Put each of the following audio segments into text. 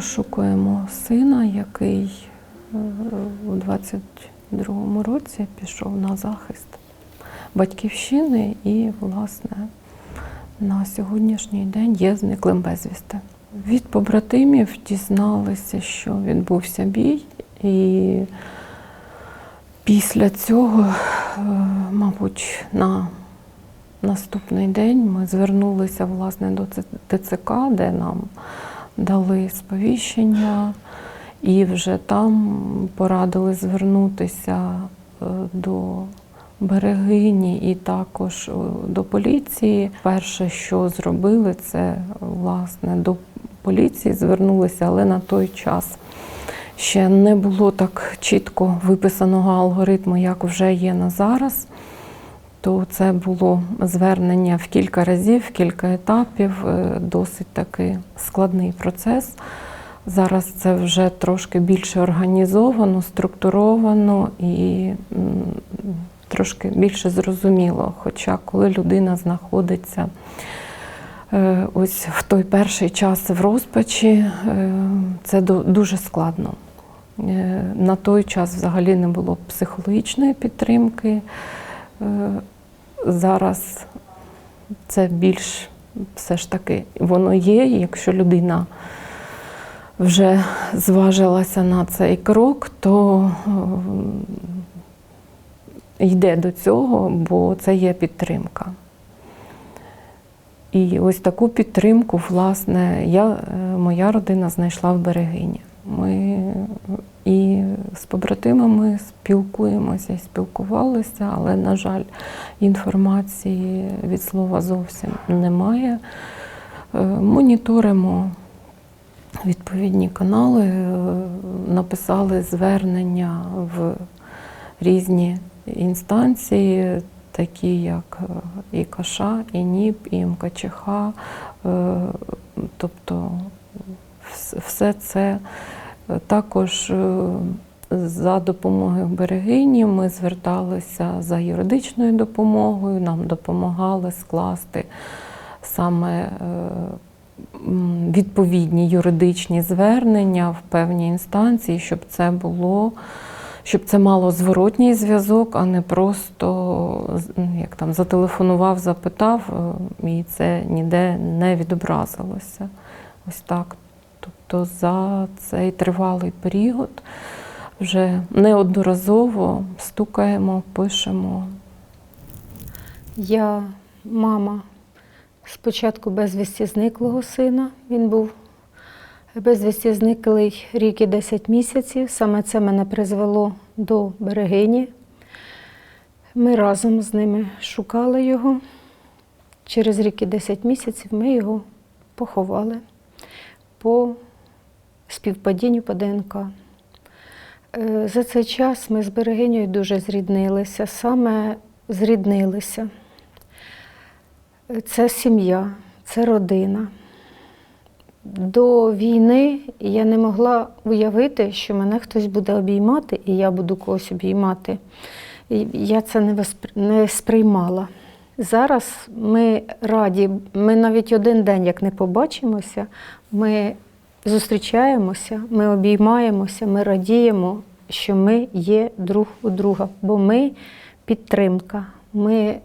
розшукуємо сина, який е, у 22-му році пішов на захист батьківщини і, власне, на сьогоднішній день є зниклим безвісти. Від побратимів дізналися, що відбувся бій, і після цього, е, мабуть, на наступний день ми звернулися власне до ТЦК, де нам дали сповіщення, і вже там порадили звернутися е, до берегині і також е, до поліції. Перше, що зробили, це власне до поліції звернулися, але на той час ще не було так чітко виписаного алгоритму, як вже є на зараз. То це було звернення в кілька разів, в кілька етапів, е, досить такий складний процес. Зараз це вже трошки більше організовано, структуровано і трошки більше зрозуміло. Хоча коли людина знаходиться е, ось в той перший час в розпачі, е, це дуже складно. На той час взагалі не було психологічної підтримки. Зараз це більш все ж таки воно є, якщо людина вже зважилася на цей крок, то йде до цього, бо це є підтримка. І ось таку підтримку, власне, я, е, моя родина знайшла в берегині. Ми і з побратимами спілкуємося і спілкувалися, але, на жаль, інформації від слова зовсім немає. Е, Моніторимо відповідні канали, е, написали звернення в різні інстанції, такі як е, і Каша, і НІП, і МКЧХ. Тобто все це також е, за допомогою берегині ми зверталися за юридичною допомогою, нам допомагали скласти саме е, відповідні юридичні звернення в певні інстанції, щоб це було. Щоб це мало зворотній зв'язок, а не просто ну, як там зателефонував, запитав, е, і це ніде не відобразилося. Ось так. Тобто за цей тривалий період вже неодноразово стукаємо, пишемо. Я мама спочатку безвісті зниклого сина. Він був безвісті зниклий рік і 10 місяців. Саме це мене призвело до берегині. Ми разом з ними шукали його. Через рік і 10 місяців ми його поховали по співпадінню по ДНК. Е, За цей час ми з берегинею дуже зріднилися, саме зріднилися. Це сім'я, це родина. До війни я не могла уявити, що мене хтось буде обіймати, і я буду когось обіймати. Я це не сприймала. Зараз ми раді, ми навіть один день, як не побачимося, ми зустрічаємося, ми обіймаємося, ми радіємо, що ми є друг у друга, бо ми підтримка, ми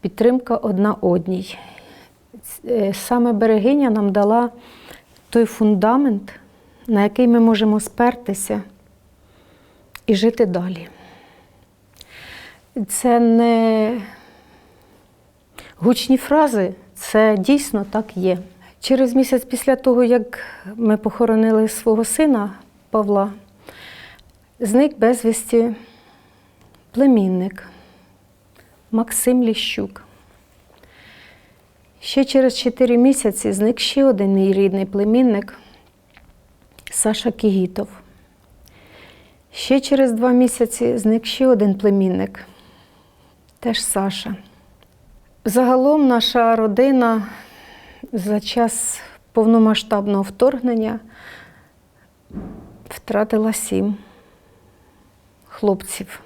підтримка одна одній. Е, Саме берегиня нам дала той фундамент, на який ми можемо спертися і жити далі. Це не гучні фрази, це дійсно так є. Через місяць після того, як ми похоронили свого сина Павла, зник безвісті племінник Максим Ліщук. Ще через 4 місяці зник ще один мій рідний племінник Саша Кігітов. Ще через два місяці зник ще один племінник, теж Саша. Загалом наша родина за час повномасштабного вторгнення втратила сім хлопців.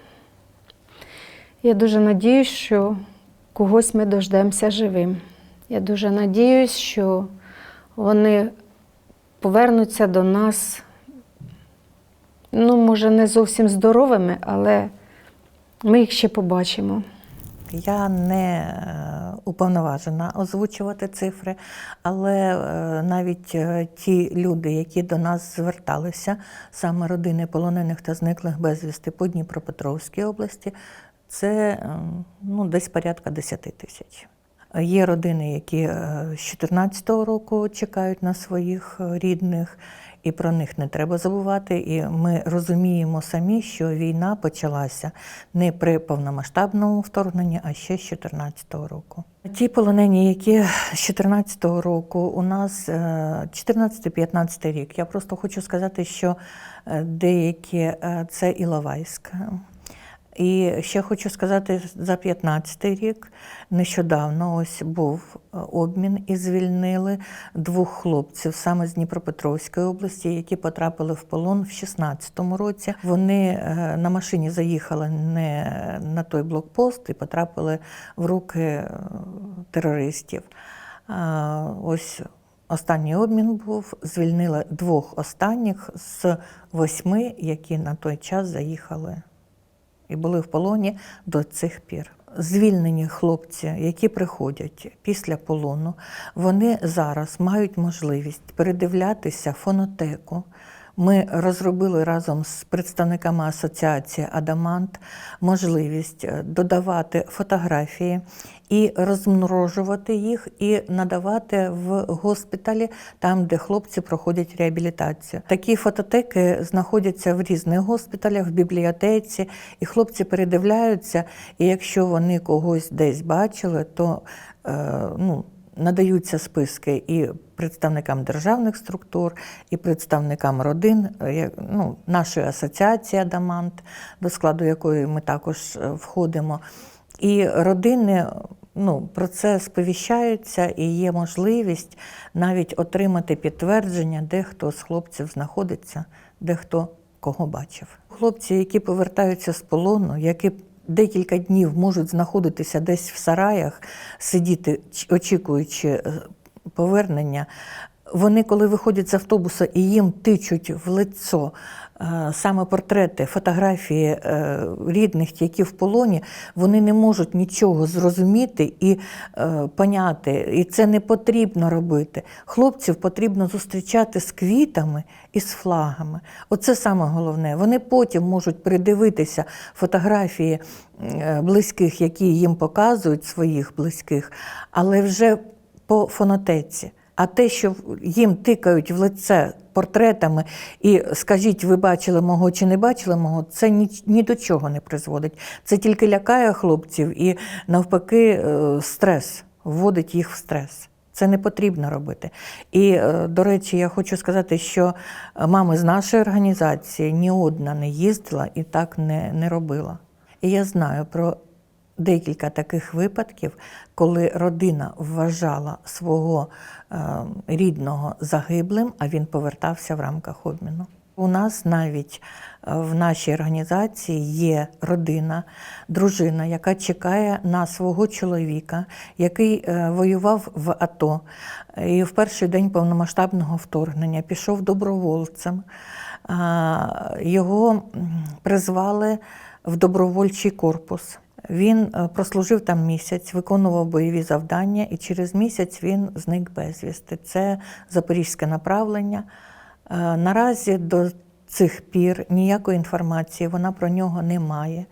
Я дуже надіюсь, що когось ми дождемося живим. Я дуже надіюсь, що вони повернуться до нас, ну, може, не зовсім здоровими, але ми їх ще побачимо. Я не е, уповноважена озвучувати цифри, але е, навіть е, ті люди, які до нас зверталися, саме родини полонених та зниклих безвісти по Дніпропетровській області, це ну, десь порядка 10 тисяч. Є родини, які з 2014 року чекають на своїх рідних, і про них не треба забувати. І ми розуміємо самі, що війна почалася не при повномасштабному вторгненні, а ще з 2014 року. Ті полонені, які з 2014 року у нас е, 14-15 рік. Я просто хочу сказати, що е, деякі е, це Іловайськ. І ще хочу сказати, за 15-й рік нещодавно ось був е, обмін і звільнили двох хлопців саме з Дніпропетровської області, які потрапили в полон в 16-му році. Вони е, на машині заїхали не на той блокпост і потрапили в руки е, терористів. Ось останній обмін був. Звільнили двох останніх з восьми, які на той час заїхали і були в полоні до цих пір. Звільнені хлопці, які приходять після полону, вони зараз мають можливість передивлятися фонотеку. Ми розробили разом з представниками асоціації Адамант можливість е, додавати фотографії і розмножувати їх, і надавати в госпіталі, там, де хлопці проходять реабілітацію. Такі фототеки знаходяться в різних госпіталях, в бібліотеці, і хлопці передивляються. І якщо вони когось десь бачили, то е, ну, надаються списки і представникам державних структур, і представникам родин, е, ну, нашої асоціації Адамант, до складу якої ми також е, входимо. І родини ну, про це сповіщаються, і є можливість навіть отримати підтвердження, де хто з хлопців знаходиться, де хто кого бачив. Хлопці, які повертаються з полону, які декілька днів можуть знаходитися десь в сараях, сидіти, очікуючи е, повернення. Вони, коли виходять з автобуса і їм тичуть в лицо саме портрети, фотографії е, рідних, які в полоні, вони не можуть нічого зрозуміти і е, поняти. І це не потрібно робити. Хлопців потрібно зустрічати з квітами і з флагами. Оце саме головне. Вони потім можуть придивитися фотографії е, близьких, які їм показують своїх близьких, але вже по фонотеці. А те, що їм тикають в лице портретами і скажіть, ви бачили мого чи не бачили мого, це ні, ні до чого не призводить. Це тільки лякає хлопців і навпаки е, стрес, вводить їх в стрес. Це не потрібно робити. І, е, до речі, я хочу сказати, що мами з нашої організації ні одна не їздила і так не, не робила. І я знаю про декілька таких випадків, коли родина вважала свого е, рідного загиблим, а він повертався в рамках обміну. У нас навіть е, в нашій організації є родина, дружина, яка чекає на свого чоловіка, який е, воював в АТО і в перший день повномасштабного вторгнення пішов добровольцем. Його призвали в добровольчий корпус. Він е, прослужив там місяць, виконував бойові завдання, і через місяць він зник безвісти. Це запорізьке направлення. Е, Наразі до цих пір ніякої інформації вона про нього не має,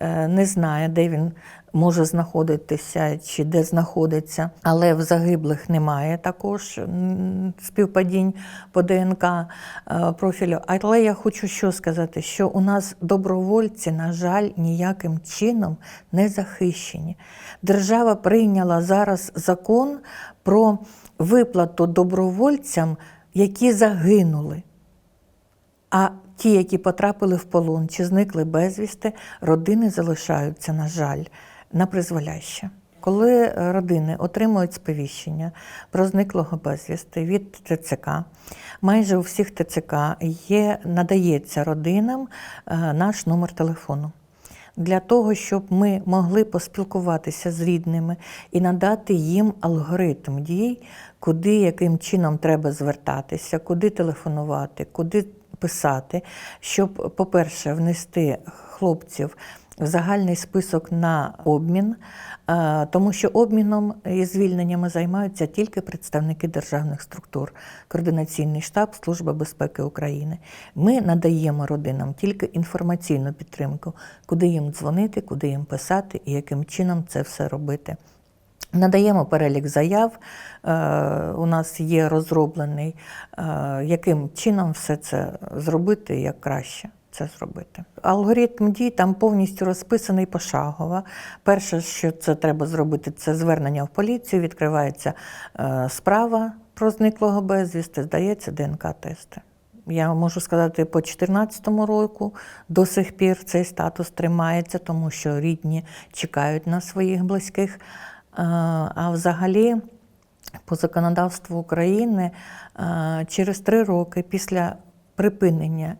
Е, не знає, де він може знаходитися чи де знаходиться. Але в загиблих немає також співпадінь по ДНК е, профілю. Але я хочу що сказати, що у нас добровольці, на жаль, ніяким чином не захищені. Держава прийняла зараз закон про виплату добровольцям, які загинули. А ті, які потрапили в полон чи зникли безвісти, родини залишаються, на жаль, на призволяще. Коли е, родини отримують сповіщення про зниклого безвісти від ТЦК, майже у всіх ТЦК є, надається родинам е, наш номер телефону. для того, щоб ми могли поспілкуватися з рідними і надати їм алгоритм дій, куди яким чином треба звертатися, куди телефонувати, куди писати, щоб, по-перше, внести хлопців загальний список на обмін, е, тому що обміном і звільненнями займаються тільки представники державних структур, координаційний штаб, Служба безпеки України. Ми надаємо родинам тільки інформаційну підтримку, куди їм дзвонити, куди їм писати і яким чином це все робити. Надаємо перелік заяв. Е, У нас є розроблений, е, яким чином все це зробити, як краще це зробити. Алгоритм дій там повністю розписаний пошагово. Перше, що це треба зробити, це звернення в поліцію, відкривається е, справа про зниклого безвісти, здається ДНК-тести. Я можу сказати, по 2014 року до сих пір цей статус тримається, тому що рідні чекають на своїх близьких. Е, А взагалі, по законодавству України, е, через три роки після припинення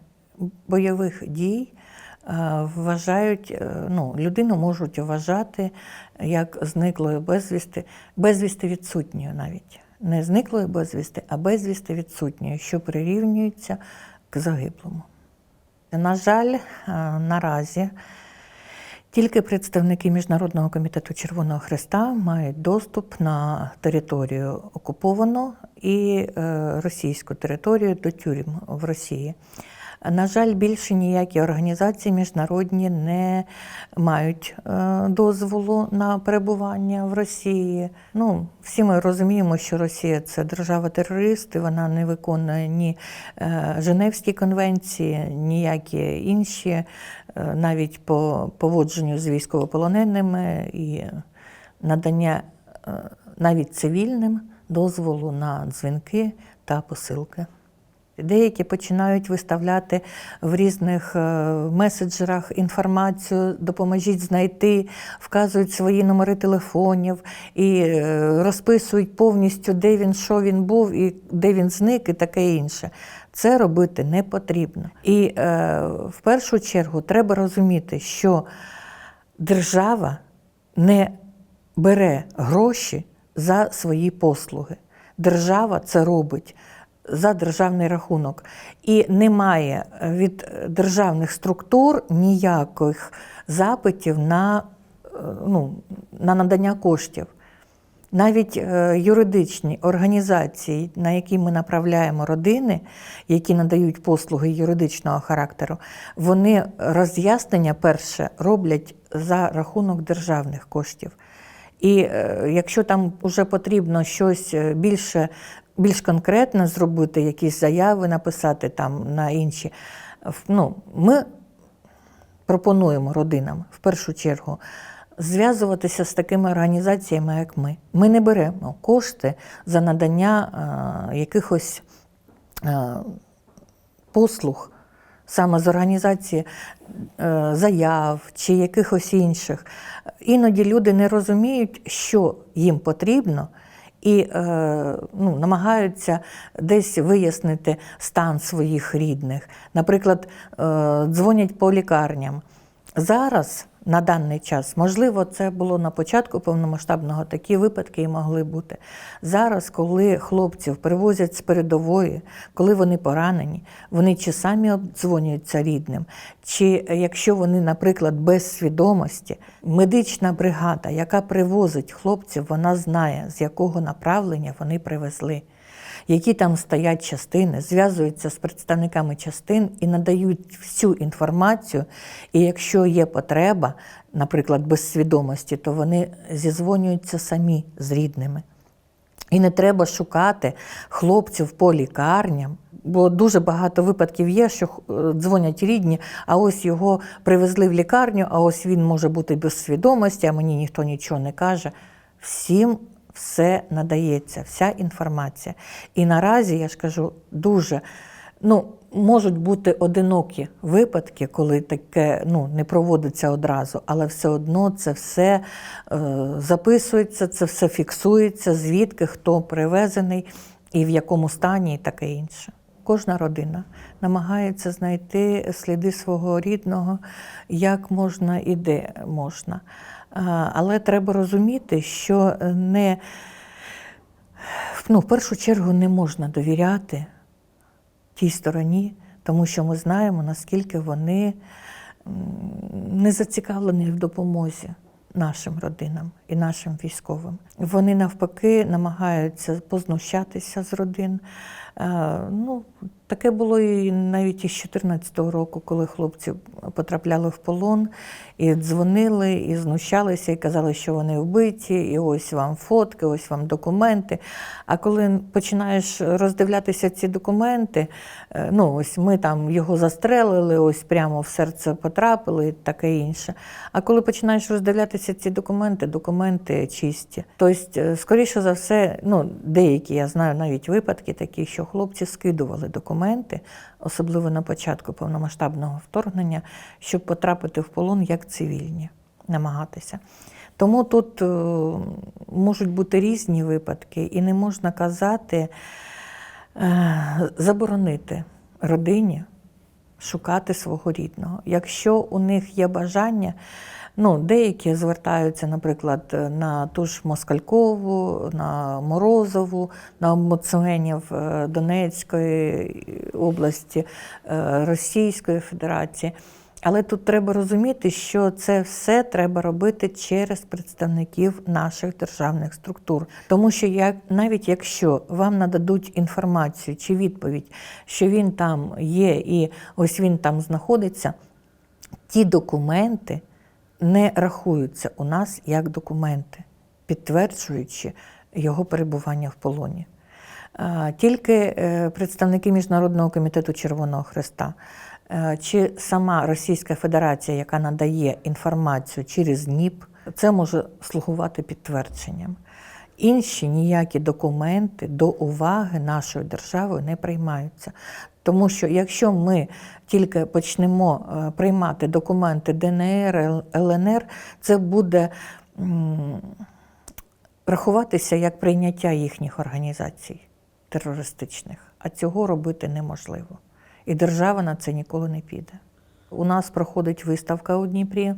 бойових дій е, вважають, е, ну, людину можуть вважати як зниклою безвісти, безвісти відсутньою навіть. Не зниклою безвісти, а безвісти відсутньою, що прирівнюється к загиблому. На жаль, е, наразі тільки представники Міжнародного комітету Червоного Христа мають доступ на територію окуповану і російську територію до тюрем в Росії. На жаль, більше ніякі організації міжнародні не мають е, дозволу на перебування в Росії. Ну, всі ми розуміємо, що Росія це держава-терорист, і вона не виконує ні е, Женевські конвенції, ніякі інші, е, навіть по поводженню з військовополоненими і надання навіть цивільним дозволу на дзвінки та посилки. Деякі починають виставляти в різних е, меседжерах інформацію, допоможіть знайти, вказують свої номери телефонів і е, розписують повністю, де він, що він був, і де він зник, і таке інше. Це робити не потрібно. І е, в першу чергу треба розуміти, що держава не бере гроші за свої послуги. Держава це робить за державний рахунок. І немає від державних структур ніяких запитів на, е, ну, на надання коштів. Навіть е, юридичні організації, на які ми направляємо родини, які надають послуги юридичного характеру, вони роз'яснення перше роблять за рахунок державних коштів. І е, якщо там вже потрібно щось більше, більш конкретне зробити, якісь заяви написати там на інші, ну, ми пропонуємо родинам в першу чергу зв'язуватися з такими організаціями, як ми. Ми не беремо кошти за надання е, якихось е, послуг саме з організації е, заяв чи якихось інших. Іноді люди не розуміють, що їм потрібно. І е, ну, намагаються десь вияснити стан своїх рідних. Наприклад, е, дзвонять по лікарням. Зараз, на даний час, можливо, це було на початку повномасштабного, такі випадки і могли бути. Зараз, коли хлопців привозять з передової, коли вони поранені, вони чи самі обдзвонюються рідним, чи якщо вони, наприклад, без свідомості, медична бригада, яка привозить хлопців, вона знає, з якого направлення вони привезли які там стоять частини, зв'язуються з представниками частин і надають всю інформацію. І якщо є потреба, наприклад, без свідомості, то вони зізвонюються самі з рідними. І не треба шукати хлопців по лікарням, бо дуже багато випадків є, що е, дзвонять рідні, а ось його привезли в лікарню, а ось він може бути без свідомості, а мені ніхто нічого не каже. Всім все надається, вся інформація. І наразі, я ж кажу, дуже ну, можуть бути одинокі випадки, коли таке ну, не проводиться одразу, але все одно це все е, записується, це все фіксується, звідки хто привезений і в якому стані, і таке інше. кожна родина намагається знайти сліди свого рідного, як можна і де можна. Але треба розуміти, що не ну, в першу чергу не можна довіряти тій стороні, тому що ми знаємо, наскільки вони не зацікавлені в допомозі нашим родинам і нашим військовим. Вони навпаки намагаються познущатися з родин. Е, Ну, таке було і навіть із 2014 року, коли хлопці потрапляли в полон і дзвонили, і знущалися, і казали, що вони вбиті, і ось вам фотки, ось вам документи. А коли починаєш роздивлятися ці документи, е, ну ось ми там його застрелили, ось прямо в серце потрапили і таке інше. А коли починаєш роздивлятися ці документи, документи чисті. Тобто, е, скоріше за все, ну, деякі, я знаю навіть випадки такі, що хлопці скидували документи, особливо на початку повномасштабного вторгнення, щоб потрапити в полон як цивільні, намагатися. Тому тут е, можуть бути різні випадки, і не можна казати, е, заборонити родині шукати свого рідного. Якщо у них є бажання, ну, деякі звертаються, наприклад, на ту ж Москалькову, на Морозову, на омбудсменів е, Донецької області, е, Російської Федерації. Але тут треба розуміти, що це все треба робити через представників наших державних структур. Тому що як, навіть якщо вам нададуть інформацію чи відповідь, що він там є і ось він там знаходиться, ті документи не рахуються у нас як документи, підтверджуючи його перебування в полоні. Тільки е, представники Міжнародного комітету Червоного Хреста е, чи сама Російська Федерація, яка надає інформацію через НІП, це може слугувати підтвердженням. Інші ніякі документи до уваги нашою державою не приймаються. Тому що якщо ми тільки почнемо е, приймати документи ДНР, ЛНР, це буде рахуватися як прийняття їхніх організацій терористичних, а цього робити неможливо. І держава на це ніколи не піде. У нас проходить виставка у Дніпрі.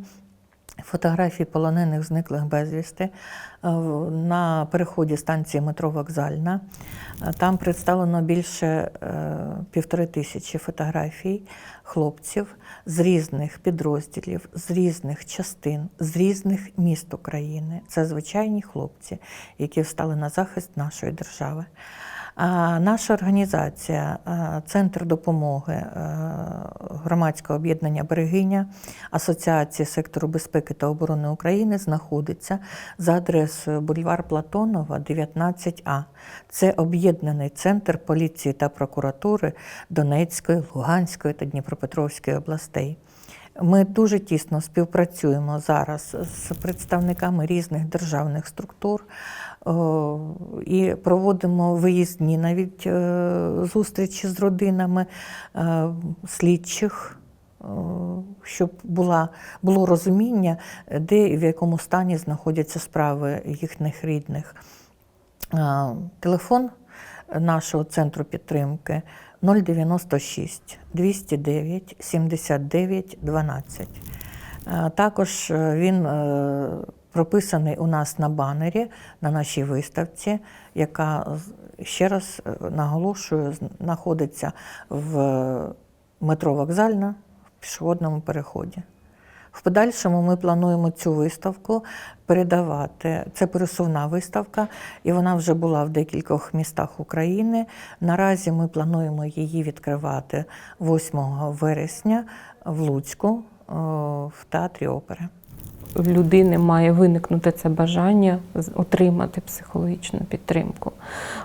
Фотографії полонених зниклих безвісти е, на переході станції метро Вокзальна. Е, Там представлено більше е, півтори тисячі фотографій хлопців з різних підрозділів, з різних частин, з різних міст України. Це звичайні хлопці, які встали на захист нашої держави. Наша організація, Центр допомоги громадського об'єднання Берегиня Асоціації сектору безпеки та оборони України знаходиться за адресою бульвар Платонова, 19А. Це об'єднаний центр поліції та прокуратури Донецької, Луганської та Дніпропетровської областей. Ми дуже тісно співпрацюємо зараз з представниками різних державних структур і проводимо виїзні навіть е, зустрічі з родинами е, слідчих, щоб була, було розуміння, де і в якому стані знаходяться справи їхніх рідних. Е, Телефон нашого центру підтримки 096 209 79 12. Е, Також він прописаний у нас на банері на нашій виставці, яка ще раз е, наголошую, знаходиться в метро Вокзальна в пішохідному переході. В подальшому ми плануємо цю виставку передавати. Це пересувна виставка, і вона вже була в декількох містах України. Наразі ми плануємо її відкривати 8 вересня в Луцьку в театрі опери. В людини має виникнути це бажання отримати психологічну підтримку.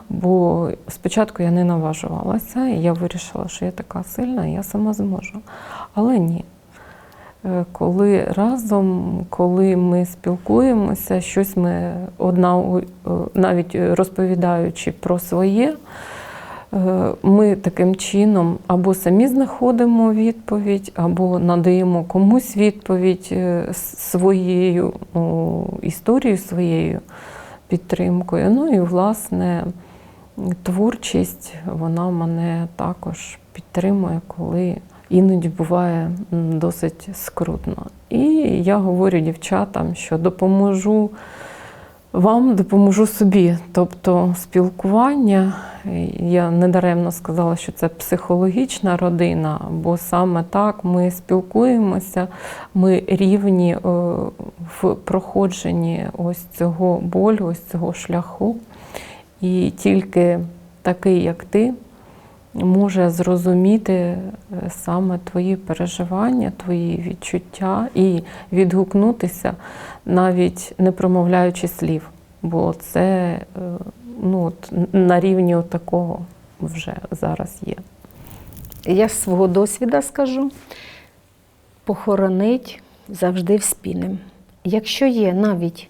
Бо спочатку я не наважувалася, і я вирішила, що я така сильна, і я сама зможу. Але ні. Е, Коли разом, коли ми спілкуємося, щось ми одна е, навіть розповідаючи про своє, е, ми таким чином або самі знаходимо відповідь, або надаємо комусь відповідь е, своєю історією, своєю підтримкою. Ну і власне творчість, вона мене також підтримує, коли іноді буває досить скрутно. І я говорю дівчатам, що допоможу вам, допоможу собі. Тобто спілкування, я недаремно сказала, що це психологічна родина, бо саме так ми спілкуємося, ми рівні е, в проходженні ось цього болю, ось цього шляху. І тільки такий, як ти, може зрозуміти е, саме твої переживання, твої відчуття і відгукнутися, навіть не промовляючи слів. Бо це е, ну, от, на рівні такого вже зараз є. Я з свого досвіду скажу: похоронить завжди вспінем. Якщо є навіть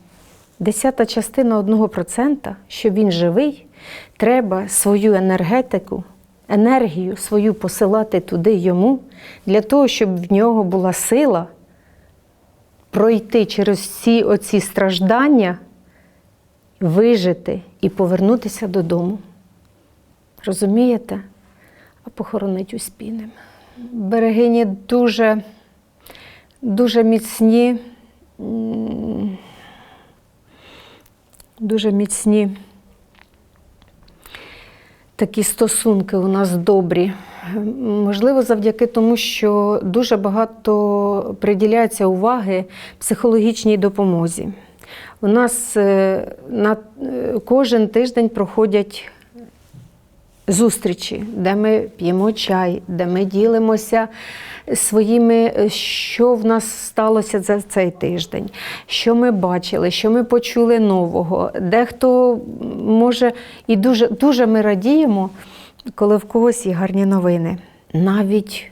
десята частина одного процента, що він живий, треба свою енергетику, енергію свою посилати туди йому, для того, щоб в нього була сила пройти через всі оці страждання, вижити і повернутися додому. Розумієте? А похоронить успіним. Берегині дуже, дуже міцні, дуже міцні такі стосунки у нас добрі. Можливо, завдяки тому, що дуже багато приділяється уваги психологічній допомозі. У нас е, на е, кожен тиждень проходять зустрічі, де ми п'ємо чай, де ми ділимося своїми, е, що в нас сталося за цей тиждень, що ми бачили, що ми почули нового. Дехто може і дуже, дуже ми радіємо, коли в когось є гарні новини. Навіть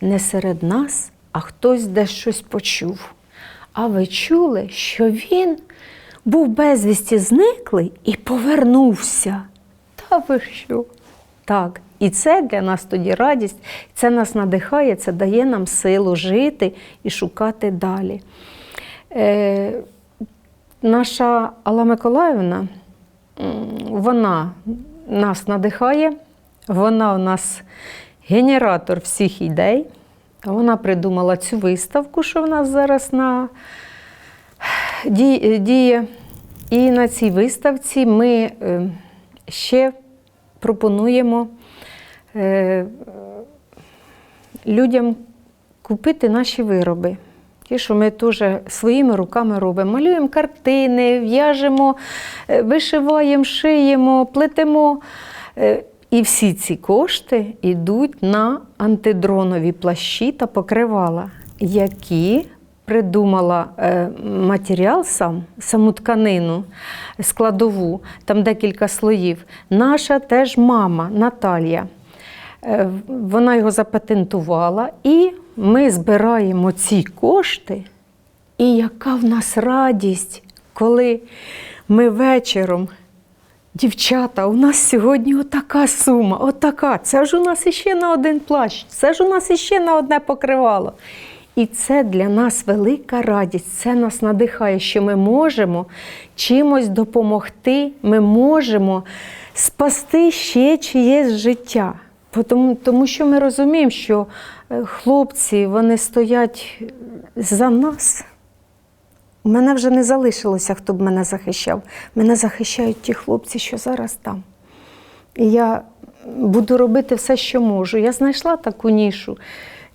не серед нас, а хтось десь щось почув. А ви чули, що він був безвісті зниклий і повернувся. Та ви що? Так. І це для нас тоді радість, це нас надихає, це дає нам силу жити і шукати далі. Е, наша Алла Миколаївна, вона нас надихає, вона у нас генератор всіх ідей. Вона придумала цю виставку, що в нас зараз на діє. І на цій виставці ми е, ще пропонуємо е, людям купити наші вироби. Ті, що ми теж своїми руками робимо. Малюємо картини, в'яжемо, е, вишиваємо, шиємо, плетемо. Е, І всі ці кошти йдуть на антидронові плащі та покривала, які придумала е, матеріал сам, саму тканину складову, там декілька слоїв. Наша теж мама Наталія. Е, Вона його запатентувала, і ми збираємо ці кошти. І яка в нас радість, коли ми вечором. Дівчата, у нас сьогодні отака сума, отака. Це ж у нас іще на один плащ, це ж у нас іще на одне покривало. І це для нас велика радість. Це нас надихає, що ми можемо чимось допомогти, ми можемо спасти ще чиєсь життя. Тому, тому що ми розуміємо, що е, хлопці вони стоять за нас. У мене вже не залишилося, хто б мене захищав. Мене захищають ті хлопці, що зараз там. І я буду робити все, що можу. Я знайшла таку нішу,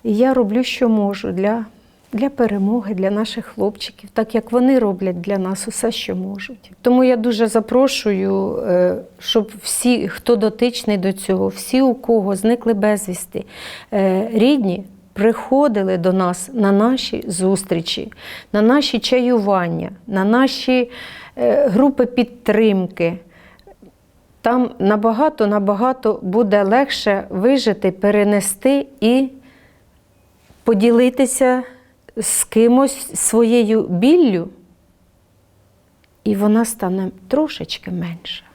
і я роблю, що можу для, для перемоги, для наших хлопчиків, так як вони роблять для нас усе, що можуть. Тому я дуже запрошую, е, щоб всі, хто дотичний до цього, всі, у кого зникли безвісти, е, рідні, приходили до нас на наші зустрічі, на наші чаювання, на наші е, групи підтримки. Там набагато набагато буде легше вижити, перенести і поділитися з кимось своєю біллю, і вона стане трошечки менша.